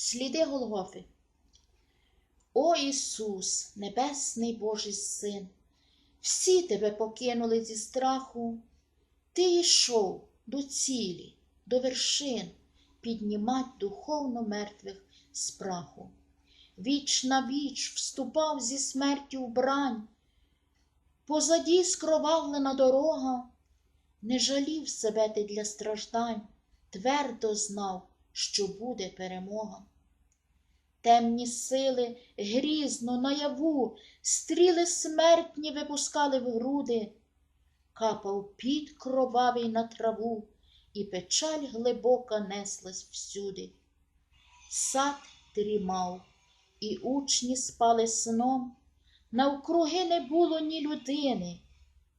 Сліди Голгофи. О Ісус, Небесний Божий Син, всі тебе покинули зі страху. Ти йшов до цілі, до вершин, піднімать духовно мертвих з праху. Віч на віч вступав зі смертю в брань, позаді скровавлена дорога, не жалів себе ти для страждань, твердо знав, що буде перемога. Темні сили грізно наяву, стріли смертні випускали в груди, капав під кровавий на траву, і печаль глибока неслась всюди. Сад дрімав, і учні спали сном, навкруги не було ні людини,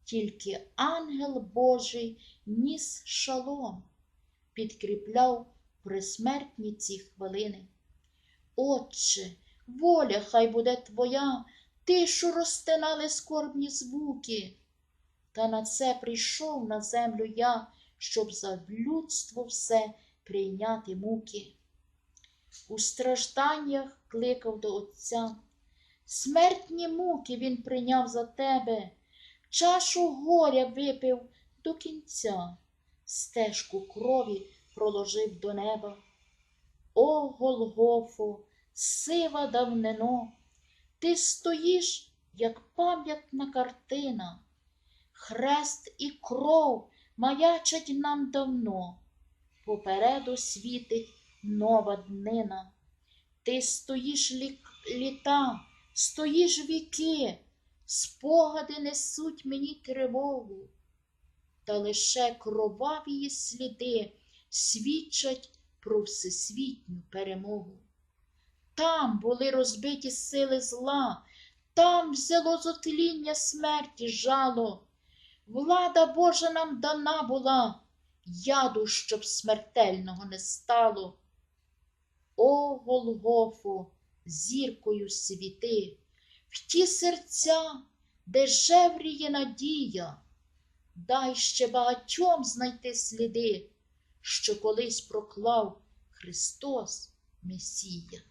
тільки ангел Божий ніс шалом, підкріпляв присмертні ці хвилини. Отче, воля хай буде твоя, тишу розтинали скорбні звуки. Та на це прийшов на землю я, щоб за людство все прийняти муки. У стражданнях кликав до Отця. Смертні муки він прийняв за тебе, чашу горя випив до кінця, стежку крові проложив до неба. О, Голгофо, сива давнино, ти стоїш, як пам'ятна картина, хрест і кров маячать нам давно, попереду світить нова днина. Ти стоїш лі... літа, стоїш віки, спогади несуть мені тривогу, та лише кроваві сліди свідчать про всесвітню перемогу. Там були розбиті сили зла, там взяло зотління смерті жало. Влада Божа нам дана була, яду, щоб смертельного не стало. О, Голгофо, зіркою світи, в ті серця, де жевріє надія, дай ще багатьом знайти сліди, що колись проклав Христос Месія.